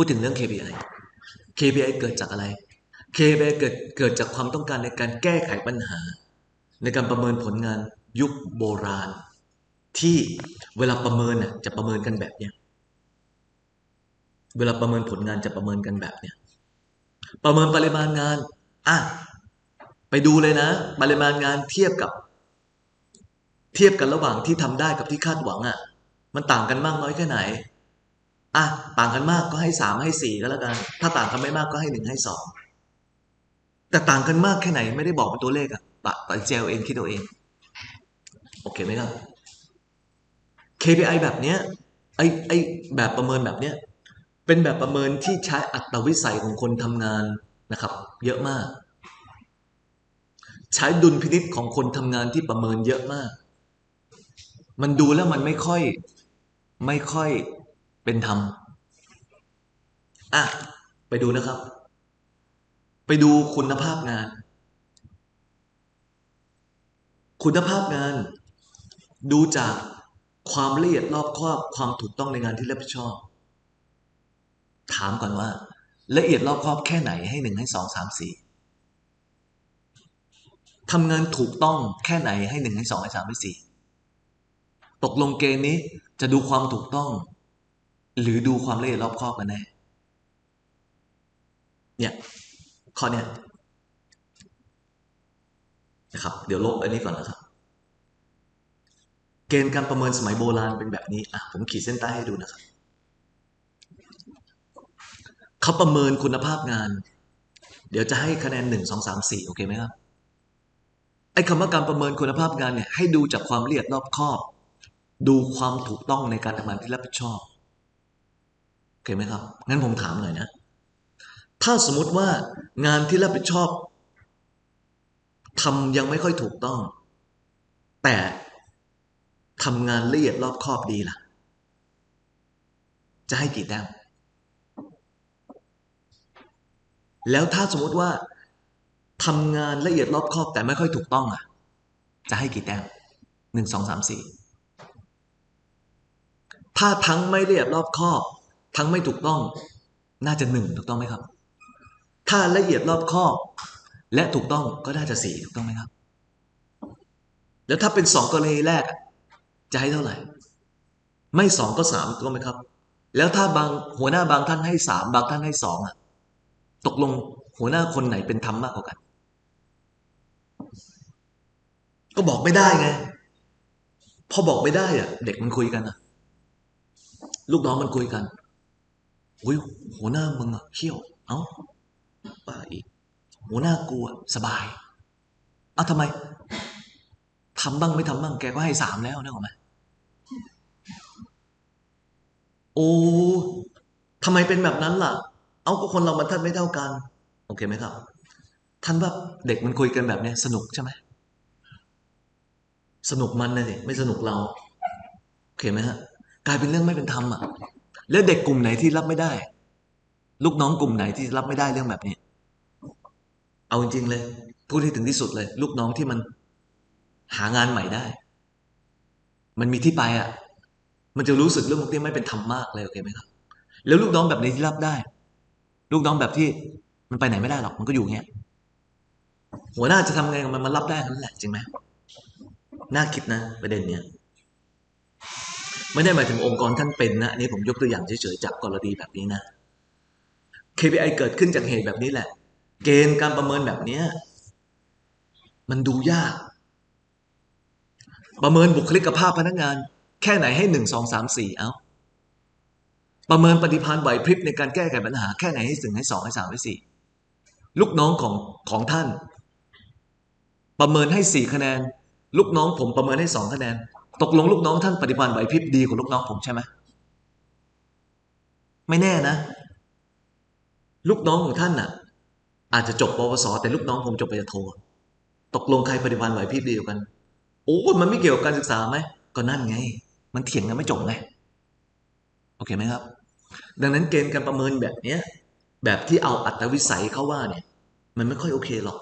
พูดถึงเรื่อง KPI KPI เกิดจากอะไร KPI เกิดเกิดจากความต้องการในการแก้ไขปัญหา ในการประเมินผลงานยุคโบราณ ที่เวลาประเมินน่ะจะประเมินกันแบบเนี้ยเวลาประเมินผลงานจะประเมินกันแบบเนี้ยประเมินปริมาณงานอะไปดูเลยนะ ปริมาณงานเทียบกับ เทียบกันระหว่างที่ทำได้กับที่คาดหวังอะ มันต่างกันมากน้อยแค่ไหน อะต่างกันมากก็ให้สามให้สี่ก็แล้วกัน ถ้าต่างกันไม่มากก็ให้หนึ่งให้สองแต่ต่างกันมากแค่ไหนไม่ได้บอกเป็นตัวเลขอะปะตัดเจลเองคิดเอาเอง โอเคไหมครับ KPI แบบเนี้ยไอไอแบบประเมินแบบเนี้ยเป็นแบบประเมินที่ใช้อัตวิสัยของคนทำงานนะครับ เยอะมาก ใช้ดุลพินิษของคนทำงานที่ประเมินเยอะมาก มันดูแล้วมันไม่ค่อยไม่ค่อย เป็นธรรม อะ ไปดูนะครับ ไปดูคุณภาพงาน คุณภาพงาน ดูจากความละเอียดรอบครอบความถูกต้องในงานที่รับผิดชอบ ถามก่อนว่า ละเอียดรอบครอบแค่ไหนให้หนึ่งให้สองสามสี่ทำงานถูกต้องแค่ไหนให้หนึ่งให้สองให้สามให้สี่ตกลงเกณฑ์นี้จะดูความถูกต้อง หรือดูความละเอียดรอบคอบกันแน่เนี่ยข้อเนี้ยนะครับ เดี๋ยวลบอันนี้ก่อนนะครับ เกณฑ์การประเมินสมัยโบราณเป็นแบบนี้อะผมขีดเส้นใต้ให้ดูนะครับเขาประเมินคุณภาพงาน เดี๋ยวจะให้คะแนนหนึ่งสองสามสี่โอเคไหมครับไอ้คำว่าการประเมินคุณภาพงานเนี่ยให้ดูจากความละเอียดรอบคอบ ดูความถูกต้องในการทำงานที่รับผิดชอบ โอเคไหมครับ งั้นผมถามหน่อยนะ ถ้าสมมติว่างานที่รับผิดชอบทำยังไม่ค่อยถูกต้อง แต่ทำงานละเอียดรอบคอบดีล่ะ จะให้กี่แต้มแล้วถ้าสมมติว่าทำงานละเอียดรอบคอบแต่ไม่ค่อยถูกต้องอะ จะให้กี่แต้มหนึ่งสองสามสี่ถ้าทั้งไม่ละเอียดรอบคอบ ทั้งไม่ถูกต้องน่าจะหนึ่งถูกต้องไหมครับ ถ้าละเอียดรอบคอบและถูกต้องก็น่าจะสี่ถูกต้องไหมครับ แล้วถ้าเป็นสองกรณีแรกจะให้เท่าไหร่ ไม่สองก็สามถูกต้องไหมครับ แล้วถ้าบางหัวหน้าบางท่านให้สามบางท่านให้สองอะ ตกลงหัวหน้าคนไหนเป็นธรรมมากกว่ากัน ก็บอกไม่ได้ไงพอบอกไม่ได้อะ เด็กมันคุยกันอะ ลูกน้องมันคุยกัน อุ้ยหัวหน้ามึงอะเขี้ยว เอ้าป้าอีกหัวหน้ากูอะสบาย เอ้าทำไมทำบ้างไม่ทำบ้างแกก็ให้สามแล้วนึกออกไหมโอ้ทำไมเป็นแบบนั้นล่ะ เอาก็คนเรามันท่านไม่เท่ากัน โอเคไหมครับ ท่านว่าเด็กมันคุยกันแบบเนี้ยสนุกใช่ไหมสนุกมันนะสิไม่สนุกเรา โอเคไหมฮะ กลายเป็นเรื่องไม่เป็นธรรมอะ แล้วเด็กกลุ่มไหนที่รับไม่ได้ ลูกน้องกลุ่มไหนที่รับไม่ได้เรื่องแบบนี้ เอาจริงๆเลยพูดให้ถึงที่สุดเลย ลูกน้องที่มันหางานใหม่ได้ มันมีที่ไปอะ มันจะรู้สึกเรื่องพวกนี้ไม่เป็นธรรมมากเลยโอเคไหมครับ แล้วลูกน้องแบบนี้ที่รับได้ ลูกน้องแบบที่มันไปไหนไม่ได้หรอกมันก็อยู่เงี้ยหัวหน้าจะทำไงกับมันมันรับได้นั่นแหละจริงไหมน่าคิดนะประเด็นเนี้ย ไม่ได้หมายถึงองค์กรท่านเป็นนะอันนี้ผมยกตัวอย่างเฉยๆจากกรณีแบบนี้นะ KPI เกิดขึ้นจากเหตุแบบนี้แหละ เกณฑ์การประเมินแบบเนี้ยมันดูยาก ประเมินบุคลิกภาพพนักงาน แค่ไหนให้หนึ่งสองสามสี่เอาประเมินปฏิภาณไหวพริบในการแก้ไขปัญหาแค่ไหนให้ถึงให้สองให้สามให้สี่ลูกน้องของของท่าน ประเมินให้สี่คะแนน ลูกน้องผมประเมินให้สองคะแนน ตกลงลูกน้องท่านปฏิภาณไหวพริบดีกว่าลูกน้องผมใช่ไหมไม่แน่นะ ลูกน้องของท่านน่ะ อาจจะจบปวสแต่ลูกน้องผมจบปริญญาโทตกลงใครปฏิภาณไหวพริบดีกว่ากันโอ้มันไม่เกี่ยวกับการศึกษาไหมก็นั่นไง มันเถียงกันไม่จบไงโอเคไหมครับ ดังนั้นเกณฑ์การประเมินแบบเนี้ยแบบที่เอาอัตวิสัยเขาว่าเนี่ย มันไม่ค่อยโอเคหรอก